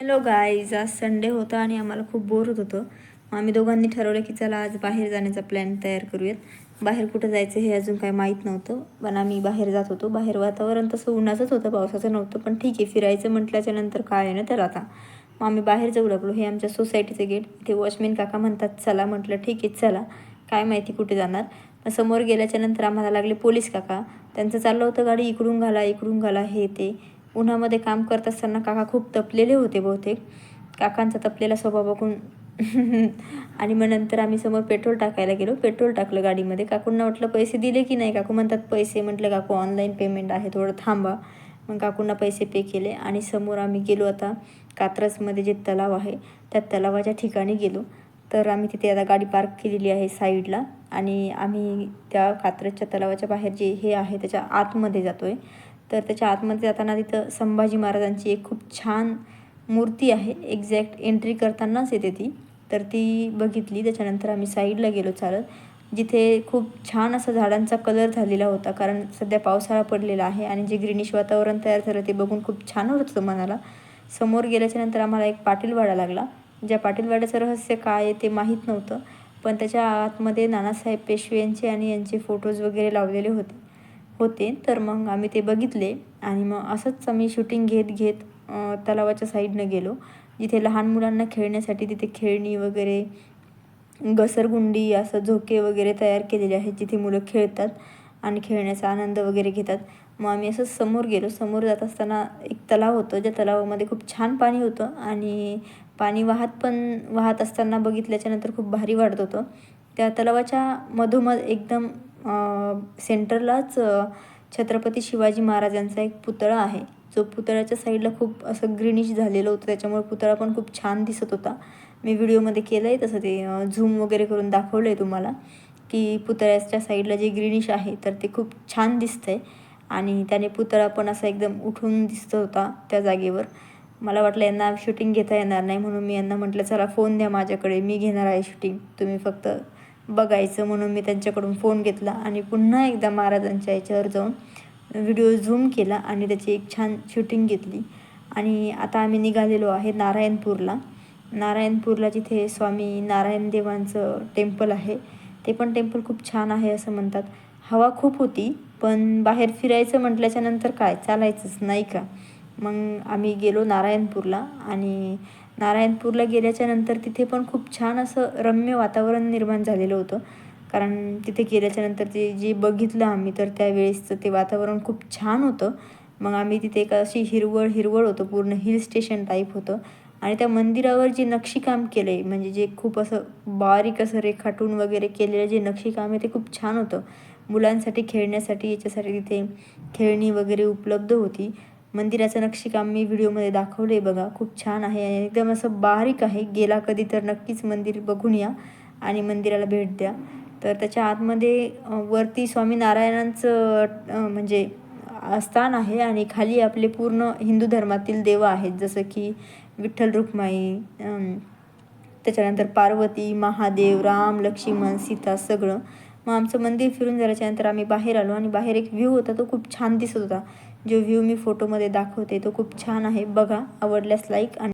Hello guys आज Sunday होता आणि आम्हाला खूप बोर होत होतं. मग आम्ही दोघांनी ठरवलं की चला आज बाहेर जाण्याचा प्लॅन तयार करूयात. बाहेर कुठं जायचं हे अजून काय माहीत नव्हतं पण आम्ही बाहेर जात होतो. बाहेर वातावरण तसं उन्हाचंच होतं पावसाचं नव्हतं पण ठीक आहे फिरायचं म्हटल्याच्या नंतर काय आहे ना तर आता. मग आम्ही बाहेर जाऊ लागलो. हे आमच्या सोसायटीचं गेट इथे वॉचमॅन काका म्हणतात चला म्हटलं ठीक आहे चला. काय माहिती कुठे जाणार. मग समोर गेल्याच्यानंतर आम्हाला लागले पोलीस काका. त्यांचं चाललं होतं गाडी इकडून घाला इकडून घाला हे ते. उन्हामध्ये काम करत असताना काका खूप तपलेले होते बहुतेक. काकांचा तपलेला स्वभाव बघून आणि मग नंतर आम्ही समोर पेट्रोल टाकायला गेलो. पेट्रोल टाकलं गाडीमध्ये. काकूंना म्हटलं पैसे दिले की नाही? काकू म्हणतात पैसे. म्हटलं काकू ऑनलाईन पेमेंट आहे थोडं थांबा. मग काकूंना पैसे पे केले आणि समोर आम्ही गेलो आता कात्रजमध्ये जे तलाव आहे त्या तलावाच्या ठिकाणी गेलो. तर आम्ही तिथे आता गाडी पार्क केलेली आहे साईडला आणि आम्ही त्या कात्रजच्या तलावाच्या बाहेर जे हे आहे त्याच्या आतमध्ये जातो आहे तर त्याच्या आतमध्ये जाताना तिथं संभाजी महाराजांची एक खूप छान मूर्ती आहे. एक्झॅक्ट एंट्री करतानाच येते ती. तर ती बघितली. त्याच्यानंतर आम्ही साईडला गेलो चालत. जिथे खूप छान असा झाडांचा कलर झालेला होता. कारण सध्या पावसाळा पडलेला आहे आणि जे ग्रीनिश वातावरण तयार झालं ते बघून खूप छान होत होतं मनाला. समोर गेल्याच्यानंतर आम्हाला एक पाटीलवाडा लागला. ज्या पाटीलवाड्याचं रहस्य काय आहे ते माहीत नव्हतं. पण त्याच्या आतमध्ये नानासाहेब पेशवे यांचे आणि यांचे फोटोज वगैरे लावलेले होते. होते तर मग आम्ही ते बघितले आणि मग असंच आम्ही शूटिंग घेत घेत तलावाच्या साईडनं गेलो. जिथे लहान मुलांना खेळण्यासाठी तिथे खेळणी वगैरे घसरगुंडी असं झोके वगैरे तयार केलेले आहेत जिथे मुलं खेळतात आणि खेळण्याचा आनंद वगैरे घेतात. मग आम्ही असं समोर गेलो. समोर जात असताना एक तलाव होतं ज्या तलावामध्ये खूप छान पाणी होतं आणि पाणी वाहत पण वाहत असताना बघितल्याच्यानंतर खूप भारी वाटत होतं. त्या तलावाच्या मधोमध एकदम सेंटरलाच छत्रपती शिवाजी महाराजांचा एक पुतळा आहे. जो पुतळ्याच्या साईडला खूप असं ग्रीनिश झालेलं होतं. त्याच्यामुळे पुतळा पण खूप छान दिसत होता. मी व्हिडिओमध्ये केलं आहे तसं ते झूम वगैरे करून दाखवलं आहे तुम्हाला की पुतळ्याच्या साईडला जे ग्रीनिश आहे तर ते खूप छान दिसतं आहे आणि त्याने पुतळा पण असा एकदम उठून दिसत होता त्या जागेवर. मला वाटलं यांना शूटिंग घेता येणार नाही म्हणून मी यांना म्हटलं चला फोन द्या माझ्याकडे मी घेणार आहे शूटिंग तुम्ही फक्त बघायचं म्हणून मी त्यांच्याकडून फोन घेतला आणि पुन्हा एकदा महाराजांच्या याच्यावर जाऊन व्हिडिओ झूम केला आणि त्याची एक छान शूटिंग घेतली. आणि आता आम्ही निघालेलो आहे नारायणपूरला. नारायणपूरला जिथे स्वामी नारायण देवांचं टेम्पल आहे ते पण टेम्पल खूप छान आहे असं म्हणतात. हवा खूप होती पण बाहेर फिरायचं म्हटल्याच्या नंतर काय? चालायचंच नाही का? मग आम्ही गेलो नारायणपूरला आणि नारायणपूरला गेल्याच्यानंतर तिथे पण खूप छान असं रम्य वातावरण निर्माण झालेलं होतं. कारण तिथे गेल्याच्यानंतर ते जे बघितलं आम्ही तर त्यावेळेसचं ते वातावरण खूप छान होतं. मग आम्ही तिथे एक अशी हिरवळ हिरवळ होतं पूर्ण हिल स्टेशन टाईप होतं. आणि त्या मंदिरावर जे नक्षीकाम केलं आहे म्हणजे जे खूप असं बारीक असं रेखाटून वगैरे केलेलं जे नक्षीकाम आहे ते खूप छान होतं. मुलांसाठी खेळण्यासाठी याच्यासाठी तिथे खेळणी वगैरे उपलब्ध होती. मंदिराचं नक्षीकाम मी व्हिडिओमध्ये दाखवलं आहे बघा. खूप छान आहे आणि एकदम असं बारीक आहे. गेला कधी तर नक्कीच मंदिर बघून या आणि मंदिराला भेट द्या. तर त्याच्या आतमध्ये वरती स्वामीनारायणांचं म्हणजे स्थान आहे आणि खाली आपले पूर्ण हिंदू धर्मातील देव आहेत. जसं की विठ्ठल रुक्माई त्याच्यानंतर पार्वती महादेव राम लक्ष्मण सीता सगळं. मग आमचं मंदिर फिरून झाल्याच्यानंतर आम्ही बाहेर आलो आणि बाहेर एक व्ह्यू होता तो खूप छान दिसत होता. जो व्ह्यू मी फोटोमध्ये दाखवते तो खूप छान आहे. बघा आवडल्यास लाईक आणि